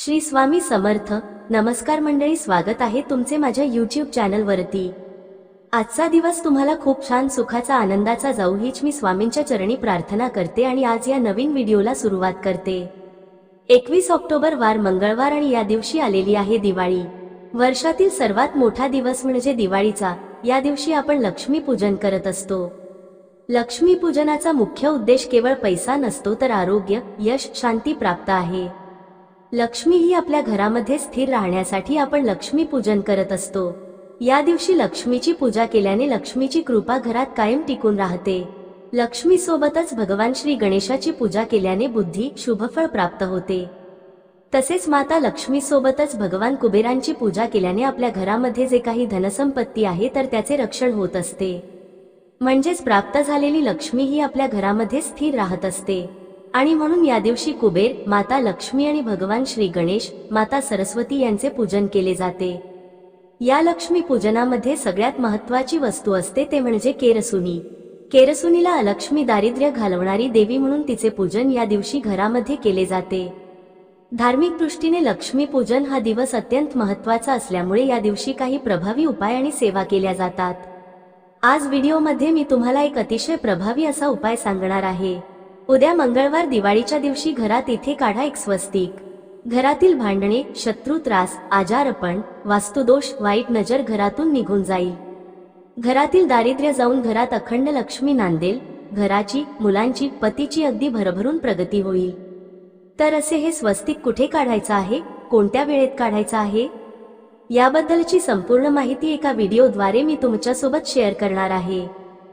श्री स्वामी समर्थ. नमस्कार मंडळी स्वागत आहे तुमचे माझ्या यूट्यूब चॅनलवरती आजचा दिवस तुम्हाला खूप छान सुखाचा आनंदाचा जाऊ हीच मी स्वामींच्या चरणी प्रार्थना करते आणि आज या नवीन व्हिडिओला सुरुवात करते. एकवीस ऑक्टोबर वार मंगळवार आणि या दिवशी आलेली आहे दिवाळी. वर्षातील सर्वात मोठा दिवस म्हणजे दिवाळीचा. या दिवशी आपण लक्ष्मी पूजन करत असतो. लक्ष्मी पूजनाचा मुख्य उद्देश केवळ पैसा नसतो तर आरोग्य यश शांती प्राप्त आहे. लक्ष्मी ही आपल्या घरामध्ये स्थिर राहण्यासाठी आपण लक्ष्मी पूजन करत असतो. या दिवशी लक्ष्मीची पूजा केल्याने लक्ष्मीची कृपा घरात कायम टिकून राहते. लक्ष्मी सोबतच भगवान श्री गणेशाची पूजा केल्याने बुद्धी शुभफळ प्राप्त होते. तसेच माता लक्ष्मी सोबतच भगवान कुबेरांची पूजा केल्याने आपल्या घरामध्ये जे काही धनसंपत्ती आहे तर त्याचे रक्षण होत असते. म्हणजेच प्राप्त झालेली लक्ष्मी ही आपल्या घरामध्ये स्थिर राहत असते. आणि म्हणून या दिवशी कुबेर माता लक्ष्मी आणि भगवान श्री गणेश माता सरस्वती यांचे पूजन केले जाते. या लक्ष्मी पूजनामध्ये सगळ्यात महत्वाची वस्तू असते ते म्हणजे केरसुनी. केरसुनीला अलक्ष्मी दारिद्र्य घालवणारी देवी म्हणून तिचे पूजन या दिवशी घरामध्ये केले जाते. धार्मिक दृष्टीने लक्ष्मी पूजन हा दिवस अत्यंत महत्त्वाचा असल्यामुळे या दिवशी काही प्रभावी उपाय आणि सेवा केल्या जातात. आज व्हिडिओमध्ये मी तुम्हाला एक अतिशय प्रभावी असा उपाय सांगणार आहे. उद्या मंगळवार दिवाळीच्या दिवशी घरात इथे काढा एक स्वस्तिक. घरातील भांडणे शत्रू त्रास आजारपण वास्तुदोष वाईट नजर घरातून निघून जाईल. घरातील दारिद्र्य जाऊन घरात अखंड लक्ष्मी नांदेल घराची मुलांची पतीची अगदी भरभरून प्रगती होईल. तर असे हे स्वस्तिक कुठे काढायचं आहे? कोणत्या वेळेत काढायचं आहे? याबद्दलची संपूर्ण माहिती एका व्हिडिओद्वारे मी तुमच्यासोबत शेअर करणार आहे.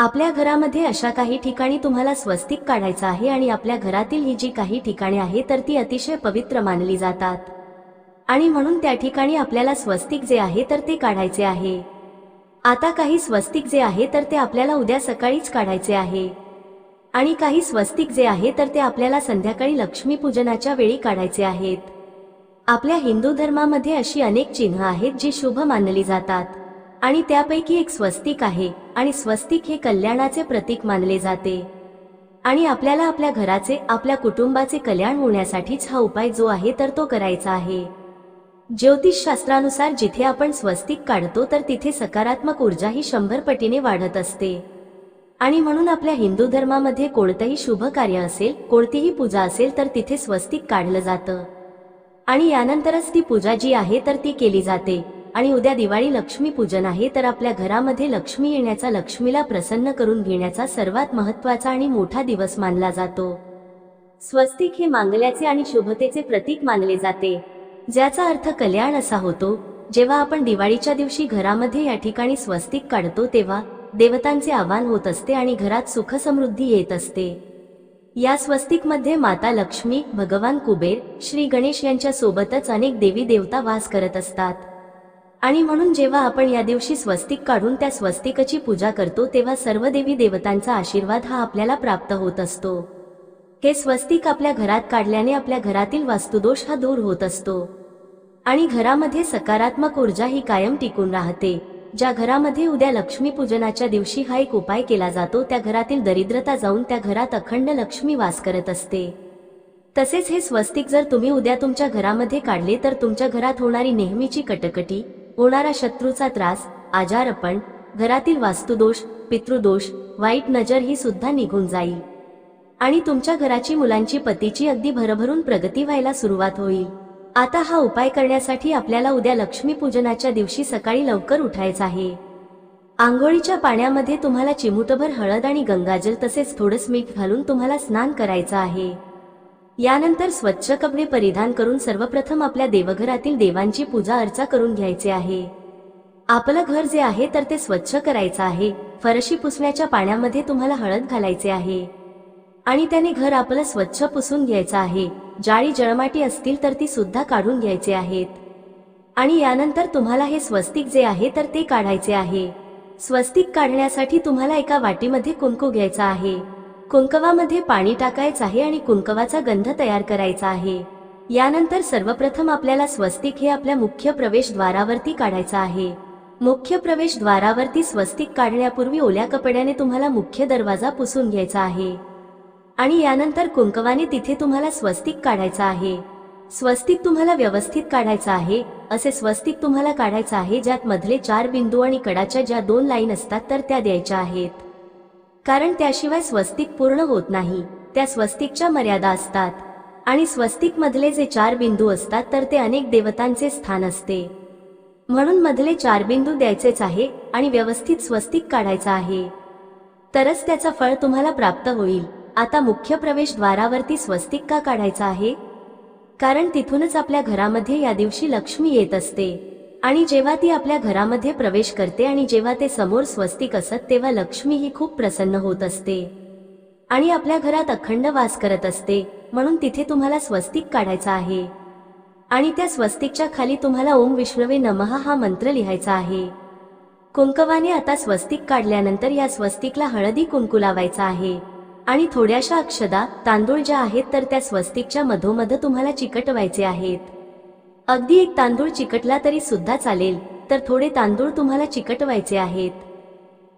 आपल्या घरामध्ये अशा काही ठिकाणी तुम्हाला स्वस्तिक काढायचं आहे आणि आपल्या घरातील ही जी काही ठिकाणे आहे तर ती अतिशय पवित्र मानली जातात. आणि म्हणून त्या ठिकाणी आपल्याला स्वस्तिक जे आहे तर ते काढायचे आहे. आता काही स्वस्तिक जे आहे तर ते आपल्याला उद्या सकाळीच काढायचे आहे. आणि काही स्वस्तिक जे आहे तर ते आपल्याला संध्याकाळी लक्ष्मीपूजनाच्या वेळी काढायचे आहेत. आपल्या हिंदू धर्मामध्ये अशी अनेक चिन्ह आहेत जी शुभ मानली जातात. आणि त्यापैकी एक स्वस्तिक आहे आणि स्वस्तिक हे कल्याणाचे प्रतीक मानले जाते. आणि आपल्याला आपल्या घराचे आपल्या कुटुंबाचे कल्याण होण्यासाठीच हा उपाय जो आहे तर तो करायचा आहे. ज्योतिषशास्त्रानुसार जिथे आपण स्वस्तिक काढतो तर तिथे सकारात्मक ऊर्जा ही शंभर पटीने वाढत असते. आणि म्हणून आपल्या हिंदू धर्मामध्ये कोणतंही शुभ कार्य असेल कोणतीही पूजा असेल तर तिथे स्वस्तिक काढलं जातं. आणि यानंतरच ती पूजा जी आहे तर ती केली जाते. आणि उद्या दिवाळी लक्ष्मी पूजन आहे तर आपल्या घरामध्ये लक्ष्मी येण्याचा लक्ष्मीला प्रसन्न करून घेण्याचा सर्वात महत्त्वाचा आणि मोठा दिवस मानला जातो. स्वस्तिक हे मांगल्याचे आणि शुभतेचे प्रतीक मानले जाते. ज्याचा अर्थ कल्याण असा होतो जेव्हा आपण दिवाळीच्या दिवशी घरामध्ये या ठिकाणी स्वस्तिक काढतो तेव्हा देवतांचे आवाहन होत असते आणि घरात सुख समृद्धी येत असते. या स्वस्तिकमध्ये माता लक्ष्मी भगवान कुबेर श्री गणेश यांच्या सोबतच अनेक देवी देवता वास करत असतात. आणि म्हणून जेव्हा आपण या दिवशी स्वस्तिक काढून त्या स्वस्तिकची पूजा करतो तेव्हा सर्व देवी देवतांचा आशीर्वाद हा आपल्याला प्राप्त होत असतो. हे स्वस्तिक आपल्या घरात काढल्याने आपल्या घरातील वास्तुदोष हा दूर होत असतो. आणि घरामध्ये सकारात्मक ऊर्जा ही कायम टिकून राहते. ज्या घरामध्ये उद्या लक्ष्मी पूजनाच्या दिवशी हा एक उपाय केला जातो त्या घरातील दरिद्रता जाऊन त्या घरात अखंड लक्ष्मी वास करत असते. तसेच हे स्वस्तिक जर तुम्ही उद्या तुमच्या घरामध्ये काढले तर तुमच्या घरात होणारी नेहमीची कटकटी होणारा शत्रूचा त्रास आजारपण घरातील वास्तुदोष पितृदोष वाईट नजर ही सुद्धा निघून जाईल. आणि तुमच्या घराची मुलांची पतीची अगदी भरभरून प्रगती व्हायला सुरुवात होईल. आता हा उपाय करण्यासाठी आपल्याला उद्या लक्ष्मी पूजनाच्या दिवशी सकाळी लवकर उठायचं आहे. आंघोळीच्या पाण्यामध्ये तुम्हाला चिमुटभर हळद आणि गंगाजल तसेच थोडंच मीठ घालून तुम्हाला स्नान करायचं आहे. यानंतर स्वच्छ कपडे परिधान करून सर्वप्रथम आपल्या देवघरातील देवांची पूजा अर्चा करून घ्यायचे आहे. आपलं घर जे आहे तर ते स्वच्छ करायचं आहे. फरशी पुसण्याच्या पाण्यामध्ये तुम्हाला हळद घालायचे आहे. आणि त्याने घर आपलं स्वच्छ पुसून घ्यायचं आहे. जाळी जळमाटी असतील तर ती सुद्धा काढून घ्यायचे आहेत. आणि यानंतर तुम्हाला हे स्वस्तिक जे आहे तर ते काढायचे आहे. स्वस्तिक काढण्यासाठी तुम्हाला एका वाटीमध्ये कुंकू घ्यायचा आहे. कुंकवामध्ये पाणी टाकायचं आहे आणि कुंकवाचा गंध तयार करायचा आहे. यानंतर सर्वप्रथम आपल्याला स्वस्तिक हे आपल्या मुख्य प्रवेशद्वारावरती काढायचं आहे. मुख्य प्रवेशद्वारावरती स्वस्तिक काढण्यापूर्वी ओल्या कपड्याने तुम्हाला मुख्य दरवाजा पुसून घ्यायचा आहे. आणि यानंतर कुंकवाने तिथे तुम्हाला स्वस्तिक काढायचा आहे. स्वस्तिक तुम्हाला व्यवस्थित काढायचं आहे असे स्वस्तिक तुम्हाला काढायचं आहे ज्यात मधले चार बिंदू आणि कडाच्या ज्या दोन लाईन असतात तर त्या द्यायच्या आहेत. कारण त्याशिवाय स्वस्तिक पूर्ण होत नाही. त्या स्वस्तिकच्या मर्यादा असतात. आणि स्वस्तिक मधले जे चार बिंदू असतात तर ते अनेक देवतांचे स्थान असते. म्हणून मधले चार बिंदू द्यायचेच आहे आणि व्यवस्थित स्वस्तिक काढायचा आहे. तरच त्याचा फळ तुम्हाला प्राप्त होईल. आता मुख्य प्रवेशद्वारावरती स्वस्तिक का काढायचा आहे? कारण तिथूनच आपल्या घरामध्ये या दिवशी लक्ष्मी येत असते. आणि जेव्हा ती आपल्या घरामध्ये प्रवेश करते आणि जेव्हा ते समोर स्वस्तिक असत तेव्हा लक्ष्मी ही खूप प्रसन्न होत असते. आणि आपल्या घरात अखंड वास करत असते म्हणून तिथे तुम्हाला स्वस्तिक काढायचा आहे. आणि त्या स्वस्तिकच्या खाली तुम्हाला ओम विष्णवे नमः हा मंत्र लिहायचा आहे. कुंकवाने आता स्वस्तिक काढल्यानंतर या स्वस्तिकला हळदी कुंकू लावायचा आहे. आणि थोड्याशा अक्षदा तांदूळ ज्या आहेत तर त्या स्वस्तिकच्या मधोमध तुम्हाला चिकटवायचे आहेत. अगदी एक तांदूळ चिकटला तरी सुद्धा चालेल तर थोडे तांदूळ तुम्हाला चिकटवायचे आहेत.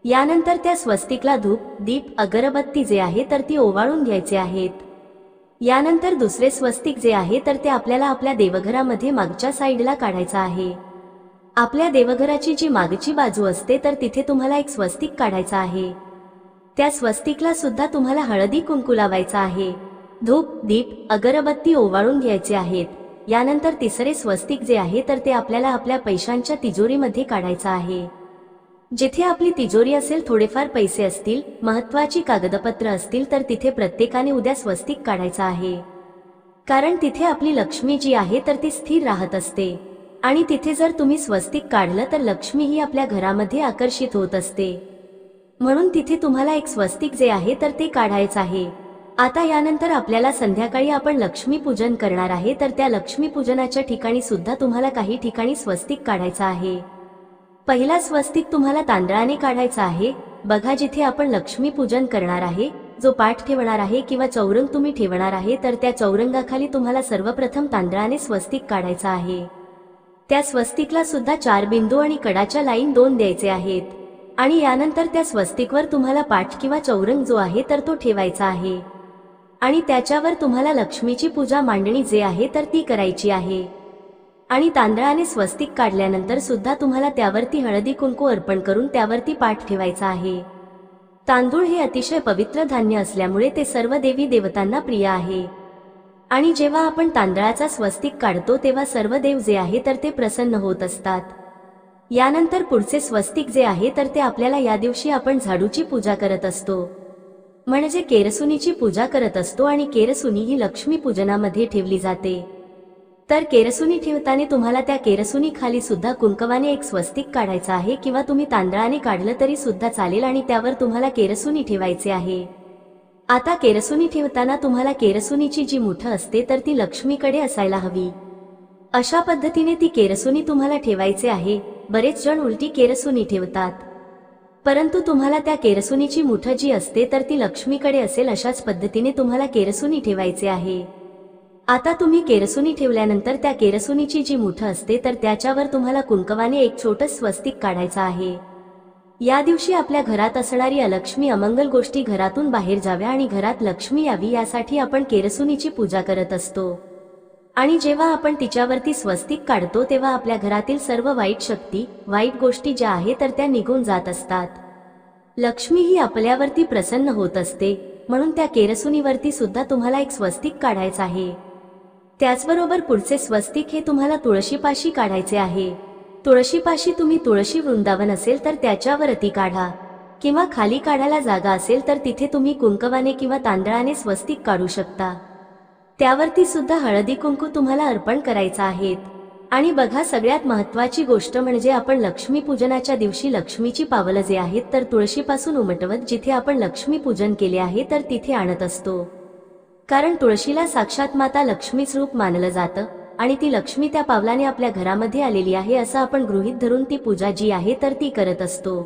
यानंतर त्या स्वस्तिकला धूप दीप अगरबत्ती जे आहे तर ती ओवाळून घ्यायचे आहेत. यानंतर दुसरे स्वस्तिक जे आहे तर ते आपल्याला आपल्या देवघरामध्ये मागच्या साईडला काढायचं आहे. आपल्या देवघराची जी मागची बाजू असते तर तिथे तुम्हाला एक स्वस्तिक काढायचा आहे. त्या स्वस्तिकला सुद्धा तुम्हाला हळदी कुंकू लावायचा आहे. धूप दीप अगरबत्ती ओवाळून घ्यायचे आहेत. यानंतर तिसरे स्वस्तिक जे आहे तर ते आपल्याला आपल्या पैशांच्या तिजोरीमध्ये काढायचं आहे. जिथे आपली तिजोरी असेल थोडेफार पैसे असतील महत्वाची कागदपत्र असतील तर तिथे प्रत्येकाने उद्या स्वस्तिक काढायचं आहे. कारण तिथे आपली लक्ष्मी जी आहे तर ती स्थिर राहत असते. आणि तिथे जर तुम्ही स्वस्तिक काढलं तर लक्ष्मी ही आपल्या घरामध्ये आकर्षित होत असते. म्हणून तिथे तुम्हाला एक स्वस्तिक जे आहे तर ते काढायचं आहे. आता यानंतर आपल्याला संध्याकाळी आपण लक्ष्मी पूजन करणार आहे तर त्या लक्ष्मी पूजनाच्या ठिकाणी सुद्धा तुम्हाला काही ठिकाणी स्वस्तिक काढायचा आहे. पहिला स्वस्तिक तुम्हाला तांदळाने काढायचा आहे. बघा जिथे आपण लक्ष्मी पूजन करणार आहे जो पाठ ठेवणार आहे किंवा चौरंग तुम्ही ठेवणार आहे तर त्या चौरंगाखाली तुम्हाला सर्वप्रथम तांदळाने स्वस्तिक काढायचा आहे. त्या स्वस्तिकला सुद्धा चार बिंदू आणि कडाच्या लाईन दोन द्यायचे आहेत. आणि यानंतर त्या स्वस्तिकवर तुम्हाला पाठ किंवा चौरंग जो आहे तर तो ठेवायचा आहे. आणि त्याच्यावर तुम्हाला लक्ष्मीची पूजा मांडणी जे आहे तर ती करायची आहे. आणि तांदळाने स्वस्तिक काढल्यानंतर सुद्धा तुम्हाला त्यावरती हळदी कुंकू अर्पण करून त्यावरती पाठ ठेवायचा आहे. तांदूळ हे अतिशय पवित्र धान्य असल्यामुळे ते सर्व देवी देवतांना प्रिय आहे. आणि जेव्हा आपण तांदळाचा स्वस्तिक काढतो तेव्हा सर्व देव जे आहे तर ते प्रसन्न होत असतात. यानंतर पुढचे स्वस्तिक जे आहे तर ते आपल्याला या दिवशी आपण झाडूची पूजा करत असतो. म्हणजे केरसुनीची पूजा करत असतो आणि केरसुनी ही लक्ष्मी पूजनामध्ये ठेवली जाते. तर केरसुनी ठेवताना तुम्हाला त्या केरसुनी खाली सुद्धा कुंकवाने एक स्वस्तिक काढायचा आहे किंवा तुम्ही तांदळाने काढलं तरी सुद्धा चालेल आणि त्यावर तुम्हाला केरसुनी ठेवायचे आहे. आता केरसुनी ठेवताना तुम्हाला केरसुनीची जी मुठ असते तर ती लक्ष्मीकडे असायला हवी. अशा पद्धतीने ती केरसुनी तुम्हाला ठेवायचे आहे. बरेच जण उलटी केरसुनी ठेवतात. परंतु तुम्हाला त्या केरसुनीची मुठ जी असते तर ती लक्ष्मीकडे असेल अशाच पद्धतीने तुम्हाला केरसुनी ठेवायचे आहे. आता तुम्ही केरसुनी ठेवल्यानंतर त्या केरसुनीची जी मुठ असते तर त्याच्यावर तुम्हाला कुंकवाने एक छोटं स्वस्तिक काढायचं आहे. या दिवशी आपल्या घरात असणारी अलक्ष्मी अमंगल गोष्टी घरातून बाहेर जाव्या आणि घरात लक्ष्मी यावी यासाठी आपण केरसुनीची पूजा करत असतो. आणि जेव्हा आपण तिच्यावरती स्वस्तिक काढतो तेव्हा आपल्या घरातील सर्व वाईट शक्ती वाईट गोष्टी ज्या आहेत तर त्या निघून जात असतात. लक्ष्मी ही आपल्यावरती प्रसन्न होत असते म्हणून त्या केरसुनीवरती सुद्धा तुम्हाला एक स्वस्तिक काढायचं आहे. त्याचबरोबर पुढचे स्वस्तिक हे तुम्हाला तुळशीपाशी काढायचे आहे. तुळशीपाशी तुम्ही तुळशी वृंदावन असेल तर त्याच्यावरती काढा. किंवा खाली काढायला जागा असेल तर तिथे तुम्ही कुंकवाने किंवा तांदळाने स्वस्तिक काढू शकता. त्यावरती सुद्धा हळदी कुंकू तुम्हाला अर्पण करायचा आहेत. आणि बघा सगळ्यात महत्वाची गोष्ट म्हणजे आपण लक्ष्मी पूजनाच्या दिवशी लक्ष्मीची पावलं जे आहेत तर तुळशीपासून उमटवत जिथे आपण लक्ष्मी पूजन केले आहे तर तिथे आणत असतो. कारण तुळशीला साक्षात माता लक्ष्मीच रूप मानलं जातं आणि ती लक्ष्मी त्या पावलाने आपल्या घरामध्ये आलेली आहे असं आपण गृहित धरून ती पूजा जी आहे तर ती करत असतो.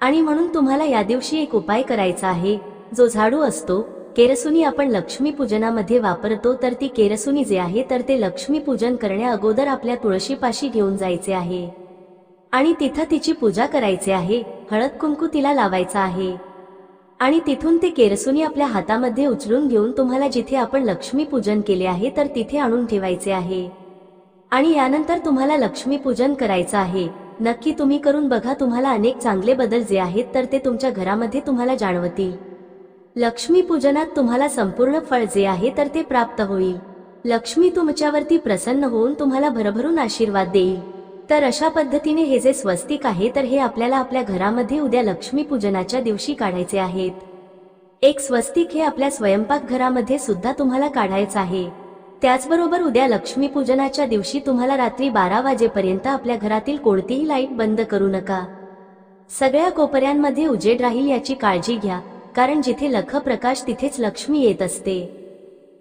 आणि म्हणून तुम्हाला या दिवशी एक उपाय करायचा आहे. जो झाडू असतो केरसुनी आपण लक्ष्मी पूजनामध्ये वापरतो तर ती केरसुनी जे आहे तर ते लक्ष्मी पूजन करण्या अगोदर आपल्या तुळशीपाशी घेऊन जायचे आहे. आणि तिथं तिची पूजा करायची आहे हळद कुंकू तिला लावायचा आहे. आणि तिथून ते केरसुनी आपल्या हातामध्ये उचलून घेऊन तुम्हाला जिथे आपण लक्ष्मी पूजन केले आहे तर तिथे आणून ठेवायचे आहे. आणि यानंतर तुम्हाला लक्ष्मी पूजन करायचं आहे. नक्की तुम्ही करून बघा तुम्हाला अनेक चांगले बदल जे आहेत तर ते तुमच्या घरामध्ये तुम्हाला जाणवतील. लक्ष्मी पूजनात तुम्हाला संपूर्ण फळ जे आहे तर ते प्राप्त होईल. लक्ष्मी तुमच्यावरती प्रसन्न होऊन तुम्हाला भरभरून आशीर्वाद देईल. तर अशा पद्धतीने हे जे स्वस्तिक आहे तर हे आपल्याला आपल्या घरामध्ये उद्या लक्ष्मी पूजनाच्या दिवशी काढायचे आहेत. एक स्वस्तिक हे आपल्या स्वयंपाक घरामध्ये सुद्धा तुम्हाला काढायचं आहे. त्याचबरोबर उद्या लक्ष्मी पूजनाच्या दिवशी तुम्हाला रात्री बारा वाजेपर्यंत आपल्या घरातील कोणतीही लाइट बंद करू नका. सगळ्या कोपऱ्यांमध्ये उजेड राहील याची काळजी घ्या. कारण जिथे लख प्रकाश तिथेच लक्ष्मी येत असते.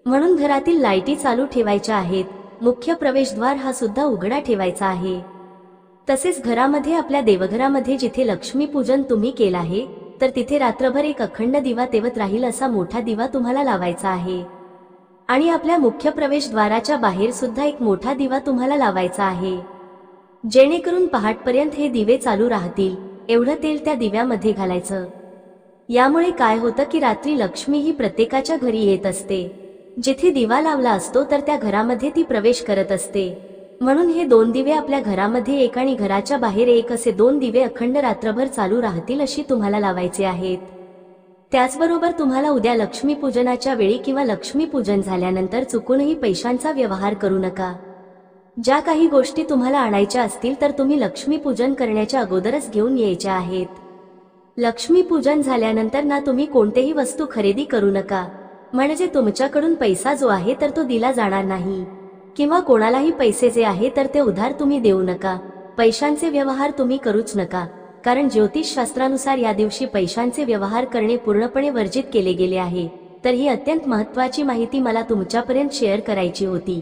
म्हणून घरातील लाईटी चालू ठेवायच्या आहेत. मुख्य प्रवेशद्वार हा सुद्धा उघडा ठेवायचा आहे. तसेच घरामध्ये आपल्या देवघरामध्ये जिथे लक्ष्मी पूजन तुम्ही केलं आहे तर तिथे रात्रभर एक अखंड दिवा तेवत राहील असा मोठा दिवा तुम्हाला लावायचा आहे. आणि आपल्या मुख्य प्रवेशद्वाराच्या बाहेर सुद्धा एक मोठा दिवा तुम्हाला लावायचा आहे. जेणेकरून पहाटपर्यंत हे दिवे चालू राहतील एवढं तेल त्या दिव्यामध्ये घालायचं. यामुळे काय होतं की रात्री लक्ष्मी ही प्रत्येकाच्या घरी येत असते. जिथे दिवा लावला असतो तर त्या घरामध्ये ती प्रवेश करत असते. म्हणून हे दोन दिवे आपल्या घरामध्ये एक आणि घराच्या बाहेर एक असे दोन दिवे अखंड रात्रभर चालू राहतील अशी तुम्हाला लावायचे आहेत. त्याचबरोबर तुम्हाला उद्या लक्ष्मी पूजनाच्या वेळी किंवा लक्ष्मी पूजन झाल्यानंतर चुकूनही पैशांचा व्यवहार करू नका. ज्या काही गोष्टी तुम्हाला आणायच्या असतील तर तुम्ही लक्ष्मी पूजन करण्याच्या अगोदरच घेऊन यायच्या आहेत. लक्ष्मी पूजन झाल्यानंतर ना तुम्ही कोणतेही वस्तू खरेदी करू नका. म्हणजे तुमच्याकडून पैसा जो आहे तर तो दिला जाणार नाही. किंवा कोणालाही पैसे जे आहे तर ते उधार तुम्ही देऊ नका. पैशांचे व्यवहार तुम्ही करूच नका. कारण ज्योतिष शास्त्रानुसार या दिवशी पैशांचे व्यवहार करणे पूर्णपणे वर्जित केले गेले आहे. तर ही अत्यंत महत्वाची माहिती मला तुमच्यापर्यंत शेअर करायची होती.